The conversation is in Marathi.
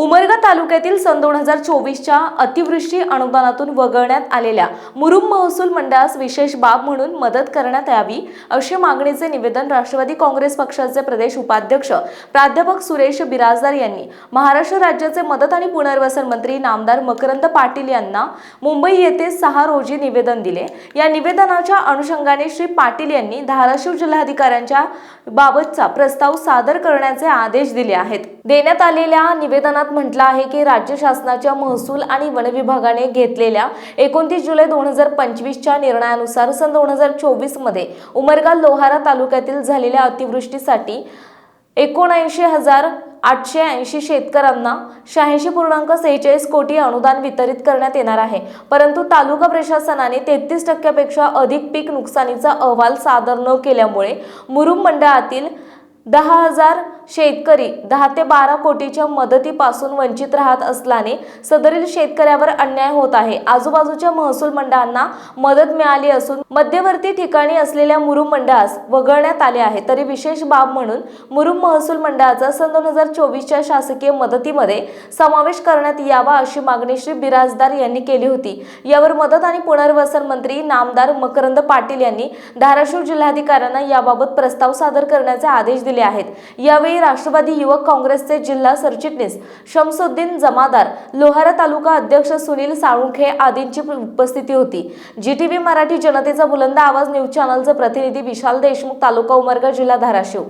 उमरगा तालुक्यातील सन दोन हजार चोवीसच्या अतिवृष्टी अनुदानातून वगळण्यात आलेल्या मुरुम महसूल मंडळास विशेष बाब म्हणून मदत करण्यात यावी अशी मागणीचे निवेदन राष्ट्रवादी काँग्रेस पक्षाचे प्रदेश उपाध्यक्ष प्राध्यापक सुरेश बिराजदार यांनी महाराष्ट्र राज्याचे मदत आणि पुनर्वसन मंत्री नामदार मकरंद पाटील यांना मुंबई येथे सहा रोजी निवेदन दिले. या निवेदनाच्या अनुषंगाने श्री पाटील यांनी धाराशिव जिल्हाधिकाऱ्यांच्या बाबतचा प्रस्ताव सादर करण्याचे आदेश दिले आहेत. देण्यात आलेल्या निवेदनात म्हटलं आहे की राज्य शासनाच्या महसूल आणि वन विभागाने घेतलेल्या एकोणतीस जुलै दोन हजार पंचवीसच्या निर्णयानुसार सन दोन हजार चोवीसमध्ये उमरगा लोहारा तालुक्यातील झालेल्या अतिवृष्टीसाठी एकोणऐंशी हजार आठशे ऐंशी शेतकऱ्यांना शहाऐंशी पूर्णांक सेहेचाळीस कोटी अनुदान वितरित करण्यात येणार आहे. परंतु तालुका प्रशासनाने तेहतीस टक्क्यापेक्षा अधिक पीक नुकसानीचा अहवाल सादर न केल्यामुळे मुरुम मंडळातील दहा हजार शेतकरी दहा ते बारा कोटीच्या मदतीपासून वंचित राहत असल्याने सदरील शेतकऱ्यावर अन्याय होत आहे. आजूबाजूच्या महसूल मंडळांना मदत मिळाली असून मध्यवर्ती ठिकाणी असलेल्या मुरुम मंडळास वगळण्यात आले आहे. तरी विशेष बाब म्हणून मुरुम महसूल मंडळाचा सन दोन हजार चोवीसच्या शासकीय मदतीमध्ये समावेश करण्यात यावा अशी मागणी श्री बिराजदार यांनी केली होती. यावर मदत आणि पुनर्वसन मंत्री नामदार मकरंद पाटील यांनी धाराशिव जिल्हाधिकाऱ्यांना याबाबत प्रस्ताव सादर करण्याचे आदेश दिले आहेत. यावेळी राष्ट्रवादी युवक काँग्रेसचे जिल्हा सरचिटणीस शमसुद्दीन जमादार लोहारा तालुका अध्यक्ष सुनील साळुंखे आदींची उपस्थिती होती. जी टी व्ही मराठी जनतेचा बुलंद आवाज न्यूज चॅनलचे प्रतिनिधी विशाल देशमुख तालुका उमरगा जिल्हा धाराशिव.